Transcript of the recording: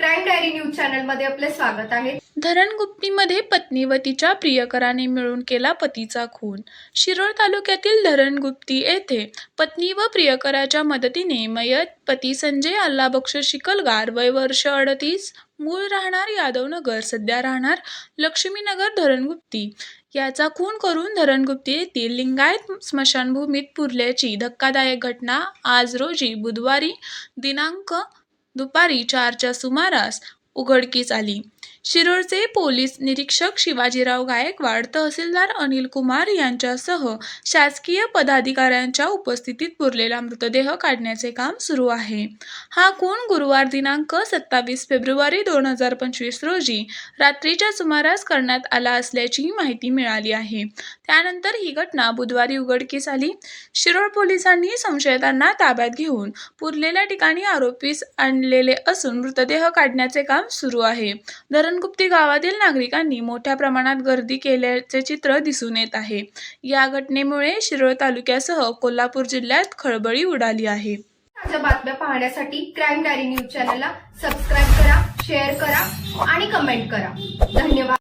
Crime diary news चॅनलमध्ये आपले स्वागत आहे. धरणगुप्तीमध्ये पत्नी व तिच्या प्रियकराने मिळून केला पतीचा खून. शिरोळ तालुक्यातील धरणगुप्ती येथे पत्नी व प्रियकराच्या मदतीने मयत पती संजय अल्लाबक्ष शिकलगार वय वर्ष अडतीस मूळ राहणार यादवनगर सध्या राहणार लक्ष्मीनगर धरणगुप्ती याचा खून करून धरणगुप्ती येथील लिंगायत स्मशानभूमीत पुरल्याची धक्कादायक घटना आज रोजी बुधवारी दिनांक दुपारी चारच्या सुमारास उघडकीस आली. शिरोळचे पोलीस निरीक्षक शिवाजीराव गायकवाड तहसीलदार अनिल कुमार यांच्यासह शासकीय पदाधिकाऱ्यांच्या उपस्थितीत पुरलेला मृतदेह काढण्याचे काम सुरू आहे. हा खून गुरुवार दिनांक सत्तावीस फेब्रुवारी दोन हजार पंचवीस रोजी रात्रीच्या सुमारास करण्यात आला असल्याची माहिती मिळाली आहे. त्यानंतर ही घटना बुधवारी उघडकीस आली. शिरोळ पोलिसांनी संशयितांना ताब्यात घेऊन पुरलेल्या ठिकाणी आरोपीस आणलेले असून मृतदेह काढण्याचे काम सुरू आहे. धरणगुप्ती गावातील नागरिकांनी मोठ्या प्रमाणात गर्दी केल्याचे चित्र दिसून येत आहे. या घटनेमुळे शिरोळ तालुक्यासह कोल्हापूर जिल्ह्यात खळबळी उडाली आहे. ताज्या बातम्या पाहण्यासाठी क्राईम डायरी न्यूज चॅनलला सबस्क्राईब करा शेअर करा आणि कमेंट करा. धन्यवाद.